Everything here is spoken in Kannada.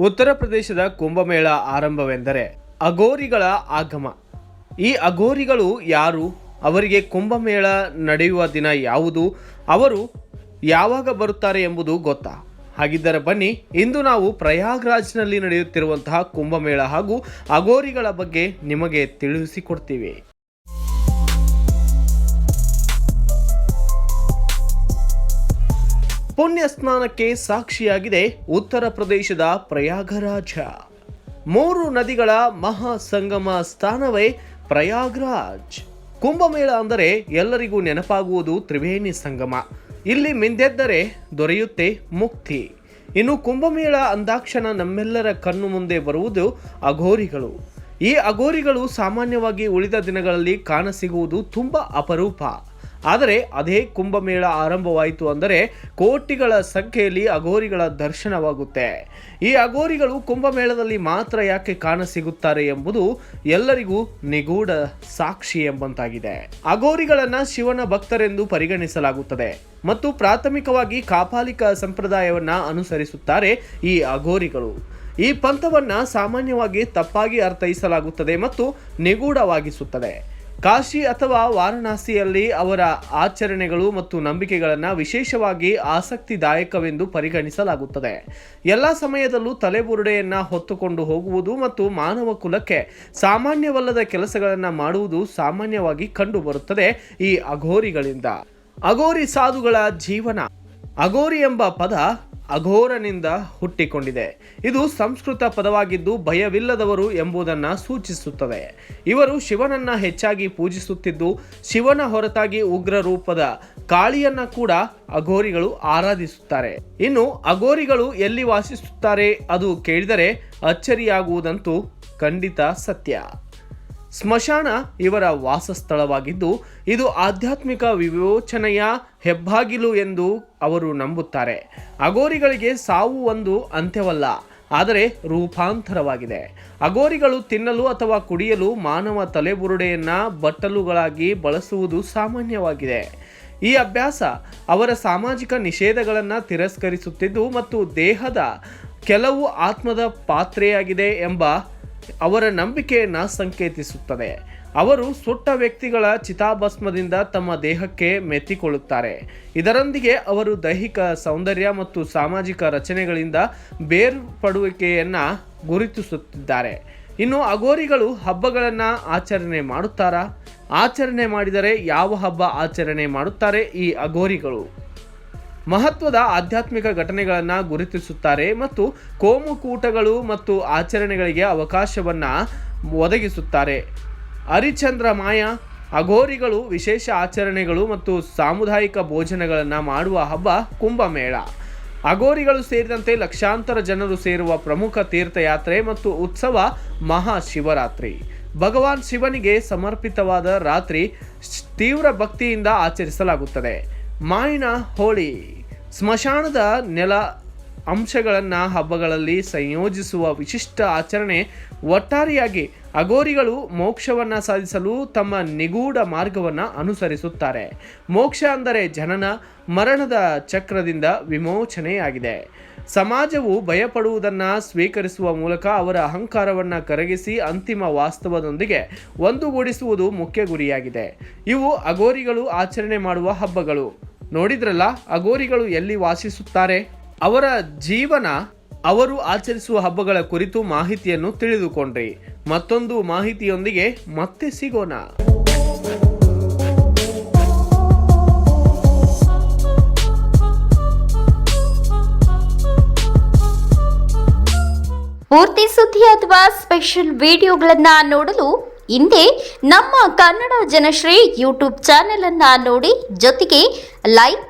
ಉತ್ತರ ಪ್ರದೇಶದ ಕುಂಭಮೇಳ ಆರಂಭವೆಂದರೆ ಅಘೋರಿಗಳ ಆಗಮ. ಈ ಅಘೋರಿಗಳು ಯಾರು? ಅವರಿಗೆ ಕುಂಭಮೇಳ ನಡೆಯುವ ದಿನ ಯಾವುದು? ಅವರು ಯಾವಾಗ ಬರುತ್ತಾರೆ ಎಂಬುದು ಗೊತ್ತಾ? ಹಾಗಿದ್ದರೆ ಬನ್ನಿ, ಇಂದು ನಾವು ಪ್ರಯಾಗ್ರಾಜ್ನಲ್ಲಿ ನಡೆಯುತ್ತಿರುವಂತಹ ಕುಂಭಮೇಳ ಹಾಗೂ ಅಘೋರಿಗಳ ಬಗ್ಗೆ ನಿಮಗೆ ತಿಳಿಸಿಕೊಡ್ತೀವಿ. ಪುಣ್ಯ ಸ್ನಾನಕ್ಕೆ ಸಾಕ್ಷಿಯಾಗಿದೆ ಉತ್ತರ ಪ್ರದೇಶದ ಪ್ರಯಾಗರಾಜ. ಮೂರು ನದಿಗಳ ಮಹಾ ಸಂಗಮ ಸ್ಥಾನವೇ ಪ್ರಯಾಗರಾಜ್. ಕುಂಭಮೇಳ ಅಂದರೆ ಎಲ್ಲರಿಗೂ ನೆನಪಾಗುವುದು ತ್ರಿವೇಣಿ ಸಂಗಮ. ಇಲ್ಲಿ ಮಿಂದೆದ್ದರೆ ದೊರೆಯುತ್ತೆ ಮುಕ್ತಿ. ಇನ್ನು ಕುಂಭಮೇಳ ಅಂದಾಕ್ಷಣ ನಮ್ಮೆಲ್ಲರ ಕಣ್ಣು ಮುಂದೆ ಬರುವುದು ಅಘೋರಿಗಳು. ಈ ಅಘೋರಿಗಳು ಸಾಮಾನ್ಯವಾಗಿ ಉಳಿದ ದಿನಗಳಲ್ಲಿ ಕಾಣಸಿಗುವುದು ತುಂಬ ಅಪರೂಪ. ಆದರೆ ಅದೇ ಕುಂಭಮೇಳ ಆರಂಭವಾಯಿತು ಅಂದರೆ ಕೋಟಿಗಳ ಸಂಖ್ಯೆಯಲ್ಲಿ ಅಘೋರಿಗಳ ದರ್ಶನವಾಗುತ್ತೆ. ಈ ಅಘೋರಿಗಳು ಕುಂಭಮೇಳದಲ್ಲಿ ಮಾತ್ರ ಯಾಕೆ ಕಾಣಸಿಗುತ್ತಾರೆ ಎಂಬುದು ಎಲ್ಲರಿಗೂ ನಿಗೂಢ ಸಾಕ್ಷಿ ಎಂಬಂತಾಗಿದೆ. ಅಘೋರಿಗಳನ್ನು ಶಿವನ ಭಕ್ತರೆಂದು ಪರಿಗಣಿಸಲಾಗುತ್ತದೆ ಮತ್ತು ಪ್ರಾಥಮಿಕವಾಗಿ ಕಾಪಾಲಿಕ ಸಂಪ್ರದಾಯವನ್ನ ಅನುಸರಿಸುತ್ತಾರೆ ಈ ಅಘೋರಿಗಳು. ಈ ಪಂಥವನ್ನ ಸಾಮಾನ್ಯವಾಗಿ ತಪ್ಪಾಗಿ ಅರ್ಥೈಸಲಾಗುತ್ತದೆ ಮತ್ತು ನಿಗೂಢವಾಗಿಸುತ್ತದೆ. ಕಾಶಿ ಅಥವಾ ವಾರಣಾಸಿಯಲ್ಲಿ ಅವರ ಆಚರಣೆಗಳು ಮತ್ತು ನಂಬಿಕೆಗಳನ್ನು ವಿಶೇಷವಾಗಿ ಆಸಕ್ತಿದಾಯಕವೆಂದು ಪರಿಗಣಿಸಲಾಗುತ್ತದೆ. ಎಲ್ಲ ಸಮಯದಲ್ಲೂ ತಲೆಬುರುಡೆಯನ್ನು ಹೊತ್ತುಕೊಂಡು ಹೋಗುವುದು ಮತ್ತು ಮಾನವ ಕುಲಕ್ಕೆ ಸಾಮಾನ್ಯವಲ್ಲದ ಕೆಲಸಗಳನ್ನು ಮಾಡುವುದು ಸಾಮಾನ್ಯವಾಗಿ ಕಂಡುಬರುತ್ತದೆ ಈ ಅಘೋರಿಗಳಿಂದ. ಅಘೋರಿ ಸಾಧುಗಳ ಜೀವನ. ಅಘೋರಿ ಎಂಬ ಪದ ಅಘೋರನಿಂದ ಹುಟ್ಟಿಕೊಂಡಿದೆ. ಇದು ಸಂಸ್ಕೃತ ಪದವಾಗಿದ್ದು ಭಯವಿಲ್ಲದವರು ಎಂಬುದನ್ನು ಸೂಚಿಸುತ್ತದೆ. ಇವರು ಶಿವನನ್ನ ಹೆಚ್ಚಾಗಿ ಪೂಜಿಸುತ್ತಿದ್ದು, ಶಿವನ ಹೊರತಾಗಿ ಉಗ್ರ ರೂಪದ ಕಾಳಿಯನ್ನ ಕೂಡ ಅಘೋರಿಗಳು ಆರಾಧಿಸುತ್ತಾರೆ. ಇನ್ನು ಅಘೋರಿಗಳು ಎಲ್ಲಿ ವಾಸಿಸುತ್ತಾರೆ ಅದು ಕೇಳಿದರೆ ಅಚ್ಚರಿಯಾಗುವುದಂತೂ ಖಂಡಿತ ಸತ್ಯ. ಸ್ಮಶಾನ ಇವರ ವಾಸಸ್ಥಳವಾಗಿದ್ದು, ಇದು ಆಧ್ಯಾತ್ಮಿಕ ವಿವೋಚನೆಯ ಹೆಬ್ಬಾಗಿಲು ಎಂದು ಅವರು ನಂಬುತ್ತಾರೆ. ಅಗೋರಿಗಳಿಗೆ ಸಾವು ಒಂದು ಅಂತ್ಯವಲ್ಲ, ಆದರೆ ರೂಪಾಂತರವಾಗಿದೆ. ಅಗೋರಿಗಳು ತಿನ್ನಲು ಅಥವಾ ಕುಡಿಯಲು ಮಾನವ ತಲೆಬುರುಡೆಯನ್ನ ಬಟ್ಟಲುಗಳಾಗಿ ಬಳಸುವುದು ಸಾಮಾನ್ಯವಾಗಿದೆ. ಈ ಅಭ್ಯಾಸ ಅವರ ಸಾಮಾಜಿಕ ನಿಷೇಧಗಳನ್ನು ತಿರಸ್ಕರಿಸುತ್ತಿದ್ದು ಮತ್ತು ದೇಹದ ಕೆಲವು ಆತ್ಮದ ಪಾತ್ರೆಯಾಗಿದೆ ಎಂಬ ಅವರ ನಂಬಿಕೆಯನ್ನು ಸಂಕೇತಿಸುತ್ತದೆ. ಅವರು ಸುಟ್ಟ ವ್ಯಕ್ತಿಗಳ ಚಿತಾಭಸ್ಮದಿಂದ ತಮ್ಮ ದೇಹಕ್ಕೆ ಮೆತ್ತಿಕೊಳ್ಳುತ್ತಾರೆ. ಇದರೊಂದಿಗೆ ಅವರು ದೈಹಿಕ ಸೌಂದರ್ಯ ಮತ್ತು ಸಾಮಾಜಿಕ ರಚನೆಗಳಿಂದ ಬೇರ್ಪಡುವಿಕೆಯನ್ನು ಗುರುತಿಸುತ್ತಿದ್ದಾರೆ. ಇನ್ನು ಅಗೋರಿಗಳು ಹಬ್ಬಗಳನ್ನು ಆಚರಣೆ ಮಾಡುತ್ತಾರಾ? ಆಚರಣೆ ಮಾಡಿದರೆ ಯಾವ ಹಬ್ಬ ಆಚರಣೆ ಮಾಡುತ್ತಾರೆ ಈ ಅಗೋರಿಗಳು ಮಹತ್ವದ ಆಧ್ಯಾತ್ಮಿಕ ಘಟನೆಗಳನ್ನು ಗುರುತಿಸುತ್ತಾರೆ ಮತ್ತು ಕೋಮುಕೂಟಗಳು ಮತ್ತು ಆಚರಣೆಗಳಿಗೆ ಅವಕಾಶವನ್ನ ಒದಗಿಸುತ್ತಾರೆ. ಹರಿಚಂದ್ರ ಮಾಯ, ಅಘೋರಿಗಳು ವಿಶೇಷ ಆಚರಣೆಗಳು ಮತ್ತು ಸಾಮುದಾಯಿಕ ಭೋಜನಗಳನ್ನು ಮಾಡುವ ಹಬ್ಬ ಕುಂಭಮೇಳ. ಅಘೋರಿಗಳು ಸೇರಿದಂತೆ ಲಕ್ಷಾಂತರ ಜನರು ಸೇರುವ ಪ್ರಮುಖ ತೀರ್ಥಯಾತ್ರೆ ಮತ್ತು ಉತ್ಸವ ಮಹಾಶಿವರಾತ್ರಿ. ಭಗವಾನ್ ಶಿವನಿಗೆ ಸಮರ್ಪಿತವಾದ ರಾತ್ರಿ ತೀವ್ರ ಭಕ್ತಿಯಿಂದ ಆಚರಿಸಲಾಗುತ್ತದೆ. ಮಾಯಿನ ಹೋಳಿ ಸ್ಮಶಾನದ ನೆಲ ಅಂಶಗಳನ್ನು ಹಬ್ಬಗಳಲ್ಲಿ ಸಂಯೋಜಿಸುವ ವಿಶಿಷ್ಟ ಆಚರಣೆ ಒಟ್ಟಾರೆಯಾಗಿ ಅಗೋರಿಗಳು ಮೋಕ್ಷವನ್ನು ಸಾಧಿಸಲು ತಮ್ಮ ನಿಗೂಢ ಮಾರ್ಗವನ್ನು ಅನುಸರಿಸುತ್ತಾರೆ. ಮೋಕ್ಷ ಅಂದರೆ ಜನನ, ಮರಣದ ಚಕ್ರದಿಂದ ವಿಮೋಚನೆಯಾಗಿದೆ. ಸಮಾಜವು ಭಯಪಡುವುದನ್ನು ಸ್ವೀಕರಿಸುವ ಮೂಲಕ ಅವರ ಅಹಂಕಾರವನ್ನು ಕರಗಿಸಿ ಅಂತಿಮ ವಾಸ್ತವದೊಂದಿಗೆ ಒಂದುಗೂಡಿಸುವುದು ಮುಖ್ಯ ಗುರಿಯಾಗಿದೆ. ಇವು ಅಗೋರಿಗಳು ಆಚರಣೆ ಮಾಡುವ ಹಬ್ಬಗಳು. ನೋಡಿದ್ರಲ್ಲ ಅಗೋರಿಗಳು ಎಲ್ಲಿ ವಾಸಿಸುತ್ತಾರೆ? ಅವರ ಜೀವನ ಅವರು ಆಚರಿಸುವ ಹಬ್ಬಗಳ ಕುರಿತು ಮಾಹಿತಿಯನ್ನು ತಿಳಿದುಕೊಂಡ್ರಿ. ಮತ್ತೊಂದು ಮಾಹಿತಿಯೊಂದಿಗೆ ಮತ್ತೆ ಸಿಗೋಣ. ಪೂರ್ತಿ ಸುದ್ದಿ ಅಥವಾ ಸ್ಪೆಷಲ್ ವಿಡಿಯೋಗಳನ್ನ ನೋಡಲು ಹಿಂದೆ ನಮ್ಮ ಕನ್ನಡ ಜನಶ್ರೀ ಯೂಟ್ಯೂಬ್ ಚಾನೆಲ್ ಅನ್ನ ನೋಡಿ ಜೊತೆಗೆ ಲೈಕ್